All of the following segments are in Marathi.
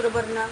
बरोबर ना?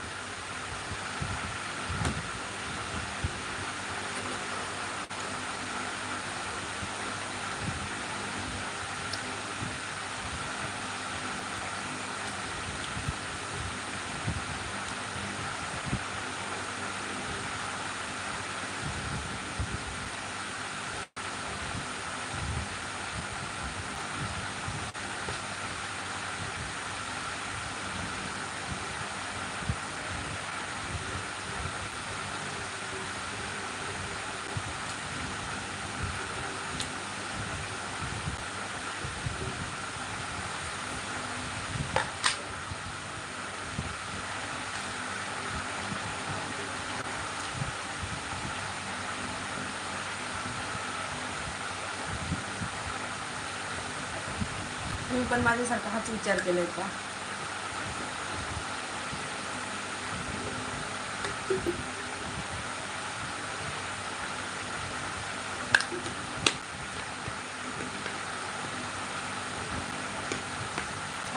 पण माझ्यासारखा हाच विचार केलाय का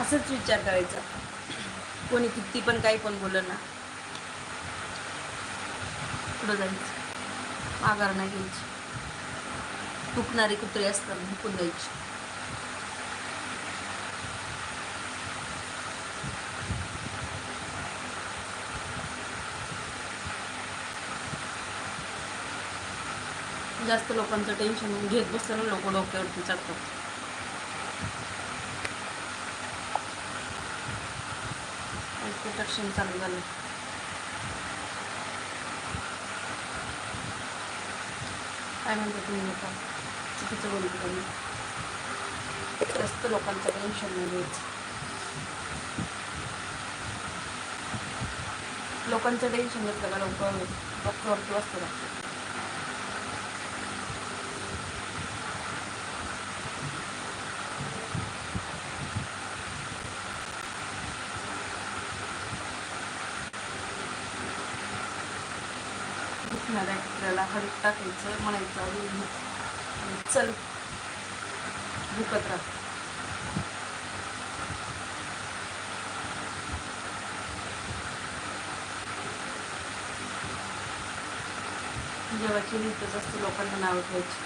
असंच विचार करायचा. कोणी किती पण काही पण बोललं ना पुढं जायचं. माघार नाही घ्यायची. हुकणारी कुत्री असतात हुकून द्यायची. जास्त लोकांचं टेन्शन घेत बसताना लोक डोक्यावरती चढतात. प्रोटेक्शन चालू झालं. काय म्हणतो तुम्ही लोक चुकीचं बोलतो तुम्ही. जास्त लोकांचं टेन्शन नाही लोकांचं टेन्शन घेतलं का लोक डॉक्टरवरती बसतात. त्याला हळद टाकायचं म्हणायचं चल भुकत राहा. जेवाची रीतच असते लोकांना नावं ठेवायची.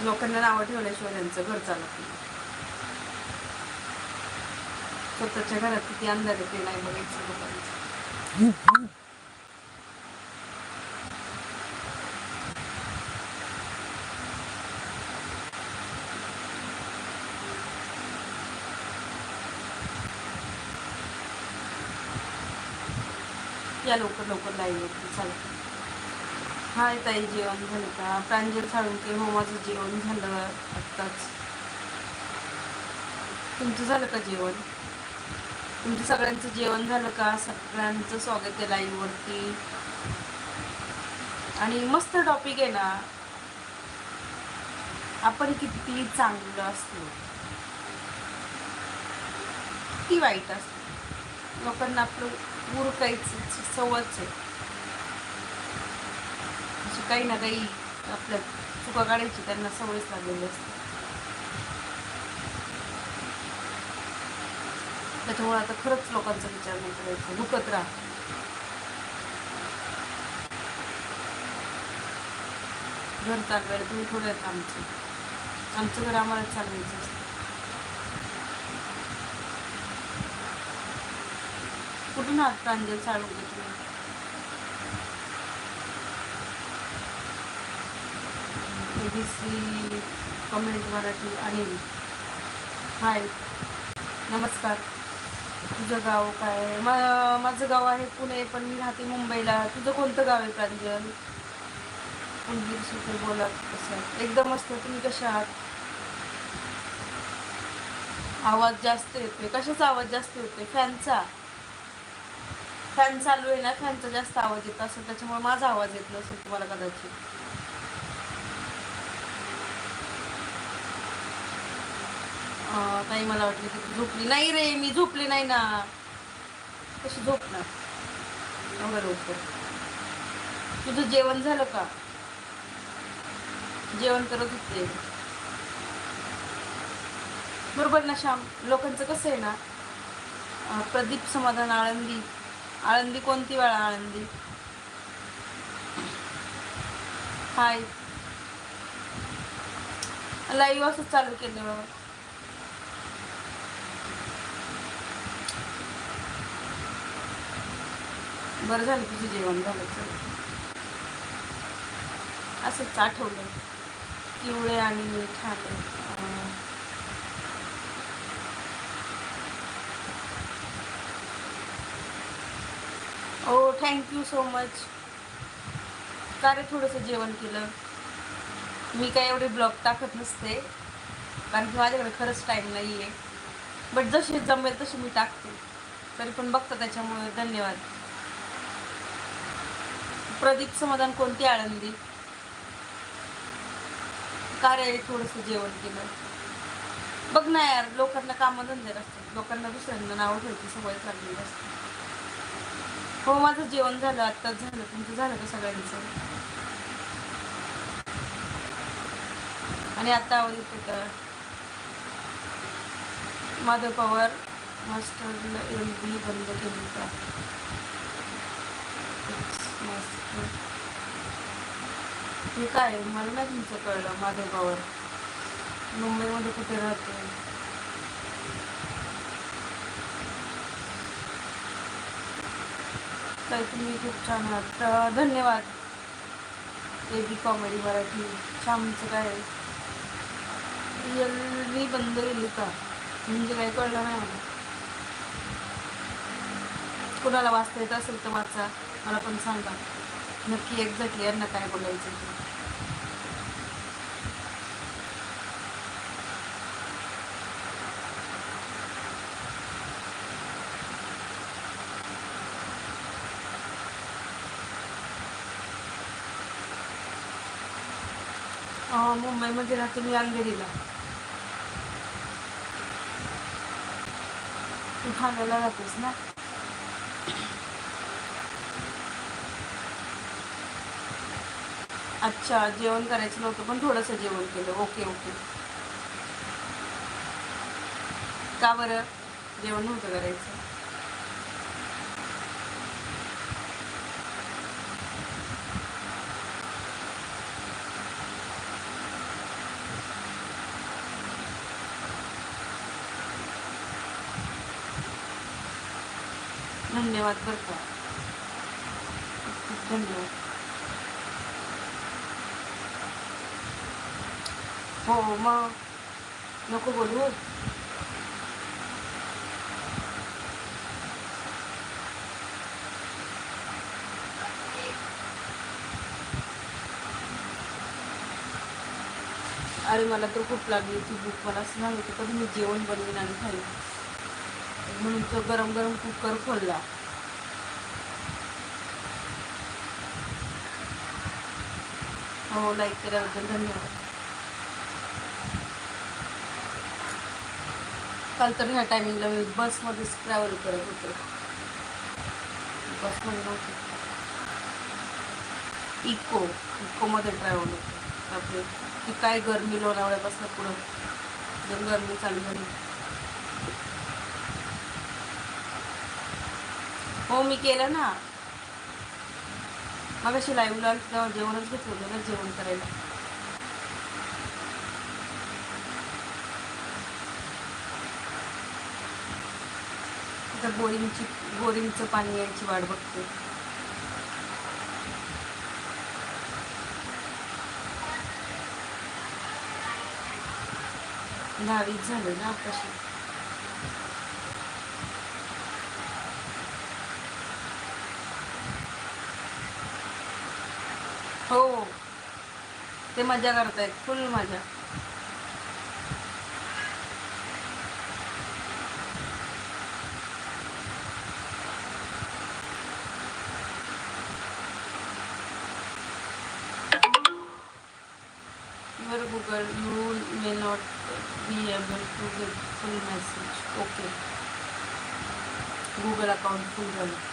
लोकांना नावं ठेवल्याशिवाय त्यांचं घर चालत नाही. स्वतःच्या घरात किती अंधार ते नाही बघायचं लोकांचं. या लवकर लवकर लाईव्ह होती चालतं हाय ताई जेवण झालं का? प्रांजल साळुंके हो माझं जेवण झालं आत्ताच. तुमचं झालं का जेवण? तुमचं सगळ्यांचं जेवण झालं का? सगळ्यांचं स्वागत आहे लाईव्हवरती आणि मस्त टॉपिक आहे ना. आपण किती चांगलं असलो किती वाईट असतो. लोकांना आपलं उरकायचं सवयच आहे. अशी काही ना काही आपल्या चुका काढायची त्यांना सवयच लागलेली असते. त्याच्यामुळे आता खरंच लोकांचा विचार नाही करायचा. दुखत राहा. घर चालवायला तुम्ही थोडं आहेत आमचं आमचं घर आम्हाला चालवायचं कुठून आहात प्रांजल चालू घेतले एबीसी कमेंट मराठी आणि हाय नमस्कार. तुझं गाव काय आहे? मा माझं गाव आहे पुणे पण मी राहते मुंबईला. तुझं कोणतं गाव आहे प्रांजल? उंदीर बोला कसं एकदम मस्त. तुम्ही कशा आहात? आवाज जास्त येतोय. कशाचा आवाज जास्त येतोय? फॅनचा? फॅन चालू आहे ना फॅनचा जास्त आवाज येत असेल त्याच्यामुळे माझा आवाज येत नसेल तुम्हाला कदाचित. ताई मला वाटलं की तू झोपली नाही रे मी झोपले नाही ना. कशी झोपणार? एवढं लवकर. तुझं जेवण झालं का? जेवण करत होते. बरोबर ना श्याम? लोकांचं कसं आहे ना प्रदीप समाधान आळंदी आळंदी कोणती वेळा आळंदी? हाय. लाईव्ह असं चालू केलं बाबा. बरं झालं तुझं जेवण झालं चल. असंच आठवलं. पिवळे आणि मीठ हो थँक्यू सो मच का रे थोडंसं जेवण केलं? मी काय एवढे ब्लॉग टाकत नसते. कारण की माझ्याकडे खरंच टाईम नाही आहे बट जसे जमेल तसे मी टाकते. तरी पण बघता त्याच्यामुळे धन्यवाद. प्रदीप समाधान कोणती आळंदी? का रे थोडंसं जेवण केलं? बघ ना यार लोकांना कामं धंदे असतात लोकांना दुसऱ्यांना नावं ठेवते सवय चाललेली असते हो माझं जेवण झालं आत्ताच झालं. तुमचं झालं का सगळ्यांचं? आणि आता आवाज येतो का माधव पवार मास्टरला एम बी बंद केली का? मास्टर. हे काय आहे? मला नाही तुमचं कळलं माधव पवार. मुंबईमध्ये कुठे राहते काय तुम्ही खूप छान आहात. धन्यवाद. ए बी कॉमेडी मराठी छानचं काय आहे? मी बंद केली का? म्हणजे काही कळलं नाही मला. कुणाला वाचता येत असेल तर वाचा. मला पण सांगा. नक्की एक्झॅक्टली यांना काय बोलायचं ते. मंदिरातून यालगिरीला राहते मी तू ठाण्याला राहतेस ना. अच्छा जेवण करायचं नव्हतं पण थोडंसं जेवण केलं. Okay okay. का बरं? जेवण नव्हतं करायचं. धन्यवाद बरं का खूप धन्यवाद. हो मग नको बोलू. अरे मला तर खूप लागली ती भूक. मला असं नाही होती कधी मी जेवण बनवीन आणि खाईन. म्हणून तो गरम गरम कुकर खोलला. हो लाईक केल्याबद्दल धन्यवाद. काल तर ह्या टायमिंगला मी बसमध्येच ट्रॅव्हल करत होते. बसमध्ये नव्हते. इको इकोमध्ये ट्रॅव्हल होतो. आपले ती काय गरमी लोणावळ्यापासून पुढं. जर गरमी चालू झाली. हो मी केलं ना. मग अशी लाईव्ह तेव्हा जेवणच घेतलं होतं ना जेवण करायला. आता बोरिंगची बोरिंगचं पाणी यायची वाट बघते. दहावीच झालं ना आपल्याशी हो. ते मज़ा करता है फुल मज़ा. Your Google you may not be able to give full message okay Google account full गलत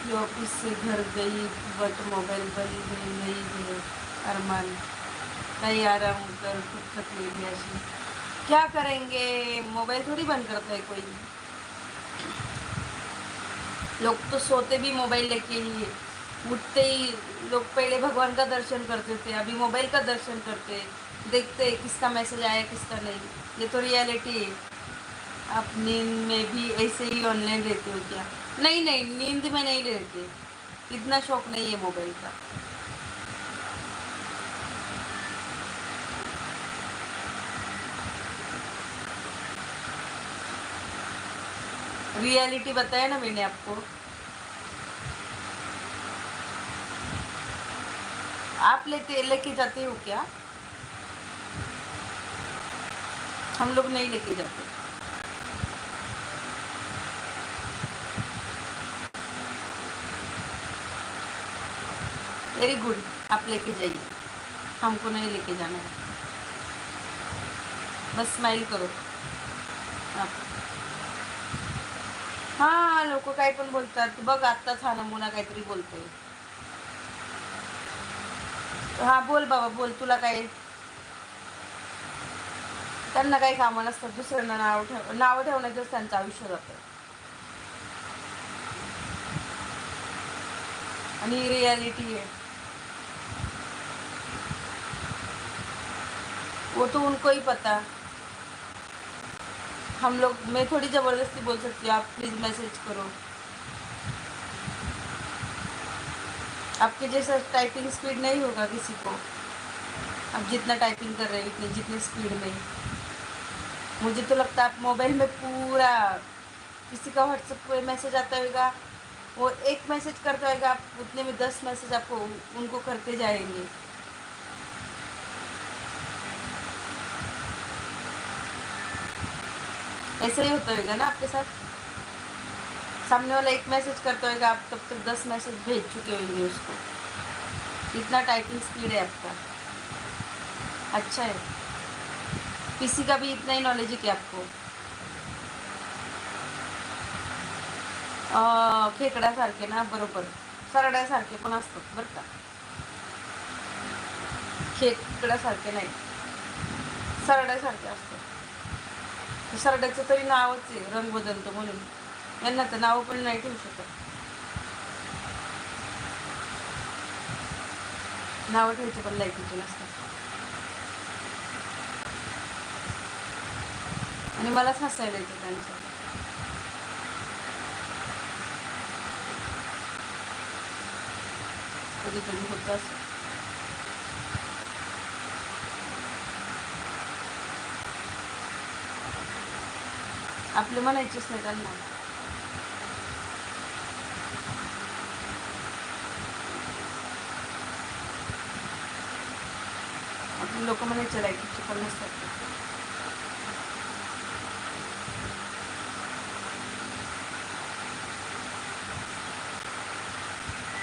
लड़की ऑफ़िस से घर गई बट मोबाइल बंद में नहीं है अरमान नहीं आराम कर कुछ तकलीफ़ है ऐसी क्या करेंगे? मोबाइल थोड़ी बंद करता है कोई? लोग तो सोते भी मोबाइल लेके ही है। उठते ही लोग पहले भगवान का दर्शन करते थे, अभी मोबाइल का दर्शन करते देखते हैं किसका मैसेज आया, किसका नहीं। ये तो रियलिटी है। आप नींद में भी ऐसे ही ऑनलाइन रहते हो क्या? नहीं नहीं, नींद में नहीं रहते इतना शौक नहीं है मोबाइल का। रियलिटी बताया ना मैंने आपको। आप लेते, लेके जाते हो क्या? हम लोग नहीं लेके जाते। वेरी गुड आप लेके जाइए। हमको नहीं लेके जाना है। बस स्माइल करो। आप हा लोक काही पण बोलतात बघ आत्ताच हा नमुना काहीतरी बोलतोय. हा बोल बाबा बोल. तुला काय? त्यांना काही कामं नसतात. दुसऱ्यांना नाव ठेव नावं ठेवण्याचंच त्यांचं आयुष्य जातं. आणि रियालिटी आहे. वो तो उनको ही पता। हम लोग, मैं थोड़ी ज़बरदस्ती बोल सकती हूँ, आप प्लीज़ मैसेज करो। आपके जैसा टाइपिंग स्पीड नहीं होगा किसी को। आप जितना टाइपिंग कर रहे हैं जितनी स्पीड में। मुझे तो लगता है आप मोबाइल में पूरा किसी का व्हाट्सएप पे मैसेज आता होगा, वो एक मैसेज करता होगा, आप उतने में दस मैसेज आपको उनको करते जाएँगे। ऐसा ही होता होगा ना आपके साथ? सामने वाला एक मैसेज करता होगा आप तब तक दस मैसेज भेज चुके होंगे उसको। इतना टाइपिंग स्पीड है आपका। अच्छा है। किसी का भी इतना ही नॉलेज है क्या आपको। खेकड्यासारखे ना बरोबर। सरड्यासारखे पण असतात बरं का. खेकड्यासारखे नाही. सरड्यासारखे असतात. सरड्याचं तरी नावच आहे रंग बदलतो म्हणून. यांना तर नावं पण नाही ठेवू शकत. नावं ठेवायची पण लायकीची नसतात. आणि मलाच हसायला येतं त्यांचं. कधी कधी होतं असं. आपले म्हणायचेच नाही त्यांना. आपले लोक म्हणायचे लायकीचे पण नसतात.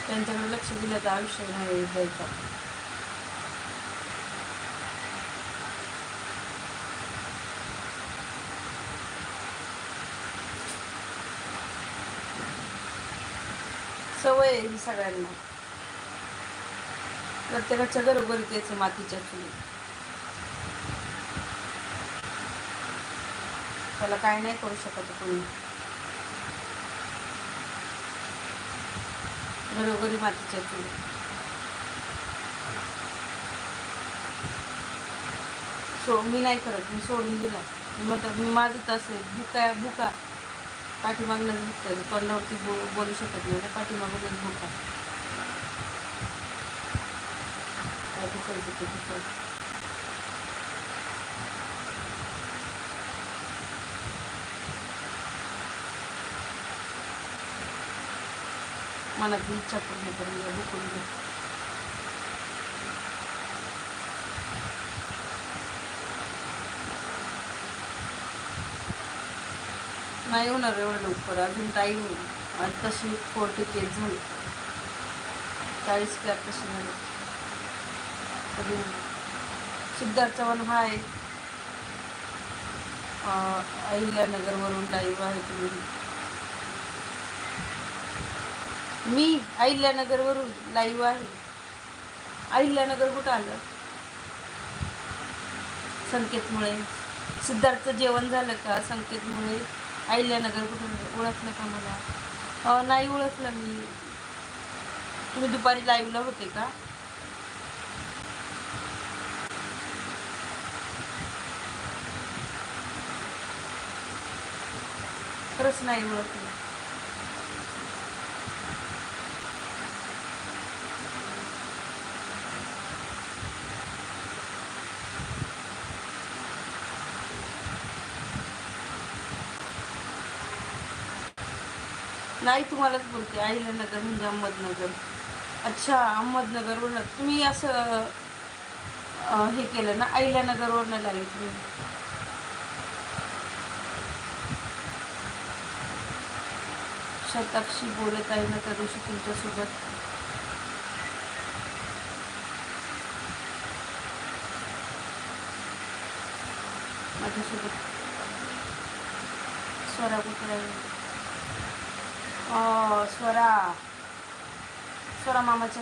त्यांच्याकडे लक्ष दिलं तर आयुष्य नाही जायचं. सवय आहे ही सगळ्यांना. प्रत्येकाच्या घरोघरी त्याचं मातीच्या चुली. त्याला काय नाही करू शकत कोणी. घरोघरी मातीच्या चुली. सो मी नाही करत. मी सोडून दिला. मी म्हणतात मी माझं तसं आहे. भुका भुका. पाठीमागणंच भुकतं तोंडावरती बो बोलू शकत नाही. ना पाठीमागूनच भुका काय मनातली इच्छा पूर्ण करून घ्या भुकून घ्या नाही होणार एवढं लवकर. अजून टाईम आणि तशी फोर्टी केस झाली चाळीस कॅप तशी झाली अजून सिद्धार्थ चव्हाण हा आहे. अहिल्यानगरवरून लाईव्ह आहे तुम्ही मी अहिल्यानगरवरून लाईव्ह आहे. अहिल्यानगर कुठं आलं? संकेतमुळे. सिद्धार्थचं जेवण झालं का? संकेतमुळे. अहिल्यानगर कुठून ओळखलं का मला? नाही ओळखलं मी. तुम्ही दुपारी लाईव्हला होते का? खरंच नाही ओळखलं. नाही तुम्हालाच बोलते अहिल्यानगर म्हणजे अहमदनगर अच्छा अहमदनगरवरून. तुम्ही असं हे केलं ना अहिल्यानगरवरनं लागले तुम्ही. शताक्षी बोलत आहे ना त्या दिवशी तुमच्यासोबत? माझ्यासोबत. स्वरा कुठे आहे अं, स्वरा स्वरा मामाच्या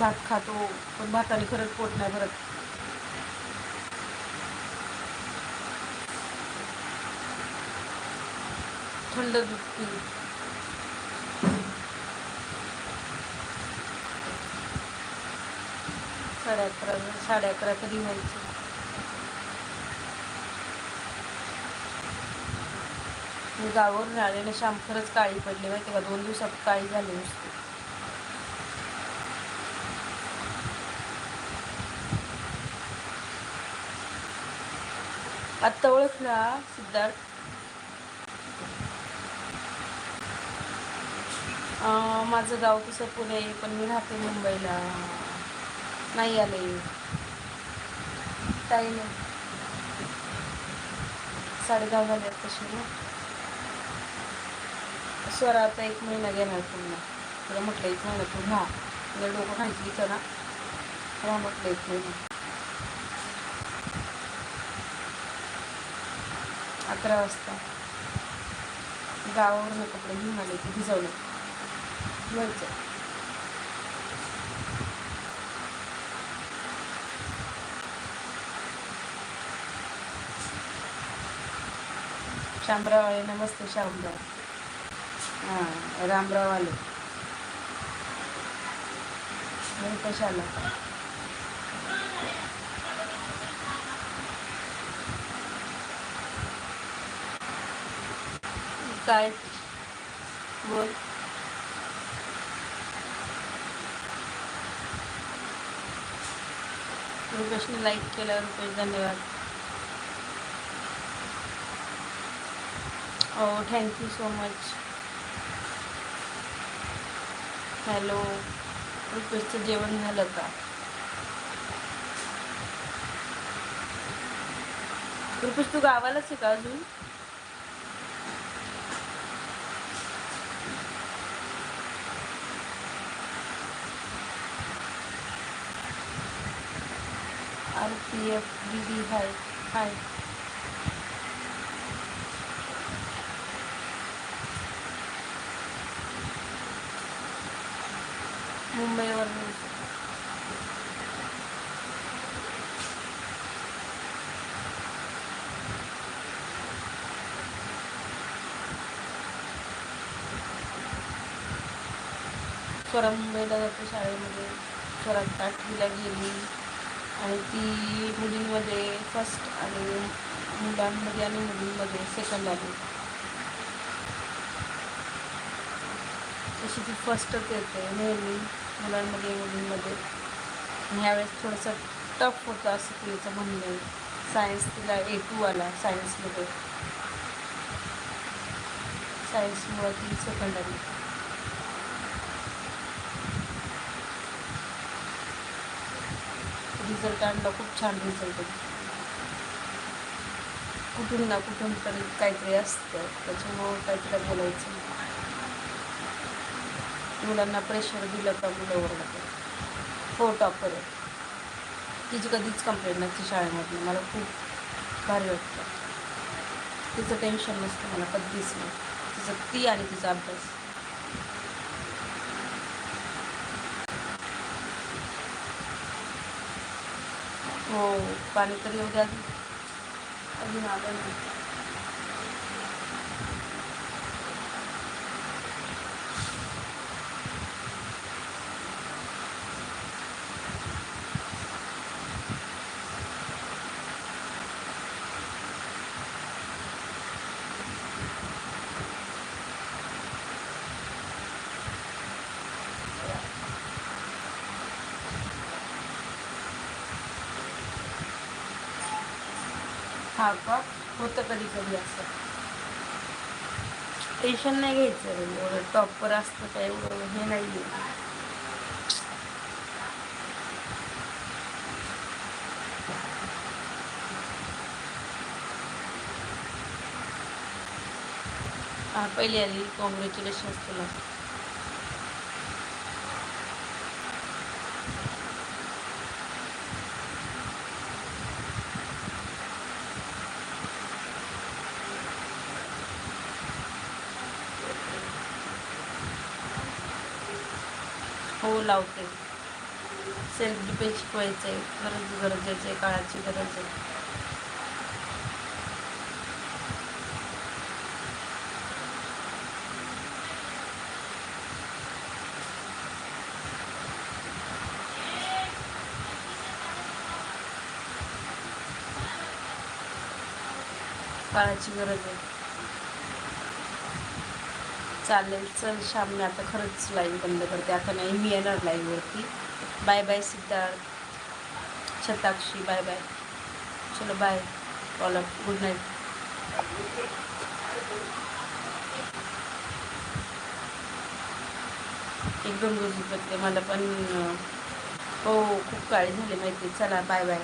भात खातो पण भाताने खरंच पोट नाही भरत. थंड दूध साडे अकरा साडे अकरा तरी व्हायचे. मी गावावरून आले ना खरंच काळी पडली माहिती का? दोन दिवसात काळी झाली नुसती. आत्ता ओळखला सिद्धार्थ. माझं गाव तसं पुणे पण मी राहते मुंबईला. नाही आले. काही नाही. साडेदहा झाल्यात तशी ना स्वर आता एक महिना घेणार पुन्हा. तुला म्हटलं एक महिना तू राहा तुला डोकं खायची इथं ना म्हटलं एक महिना. अकरा वाजता. गावावरून कपडे घेऊन आले की भिजवलं. घरचं शामराव नमस्ते शामराव. हां रामराव आले. कशाला काय? बोल. रुपेशने लाईक केलं रुपेश धन्यवाद. ओ thank you so much hello रुपेशचं जेवण झालं का? रुपेश तू गावालाच आहे का अजून? R P F B hi. Hi. मुंबईवर स्वरा मुंबईला जाते शाळेमध्ये. परत आठवीला गेली. आणि ती मुलींमध्ये फर्स्ट आणि मुलांमध्ये आणि मुलींमध्ये सेकंड आली. तशी ती फर्स्टच येते नेहमी मुलांमध्ये मुलींमध्ये. आणि ह्यावेळेस थोडंसं टफ होतं असं तिचं म्हणणं. आहे सायन्स तिला ए टू आला सायन्समध्ये सायन्समुळं ती सेकंड आली. रिझल्ट आणला खूप छान रिझल्ट कुठून ना कुठून तरी काहीतरी असतं. त्याच्यामुळं काहीतरी बोलायचं. मुलांना प्रेशर दिलं का मुलं ओरडतात. हो टॉपर आहे तिची कधीच कंप्लेंट नसते शाळेमधनं. मला खूप भारी वाटतं. तिचं टेन्शन नसतं मला कधीच. नाही तिचं ती आणि तिचा अभ्यास. हो पाणी तरी उद्या अजून. अजून आलं नाही हा का होतं कधी कधी असं. टेन्शन नाही घ्यायचं एवढं टॉपर असतं काय एवढं हे नाही पहिली आली कॉंग्रॅच्युलेशन्स तुला हो लावते सेल्फ डिफेन्स शिकवायचं आहे खरंच गरजेचं आहे काळाची गरज आहे. काळाची गरज आहे. चालेल चल श्याम मी आता खरंच लाईव्ह बंद करते. आता नाही मी येणार लाईव्हवरती bye bye Siddharth. Shatakshi bye bye. चलो बाय. कॉल गुड नाईट एकदम रोजी पत्ते मला पण हो खूप काळी झाली माहिती. चला बाय बाय.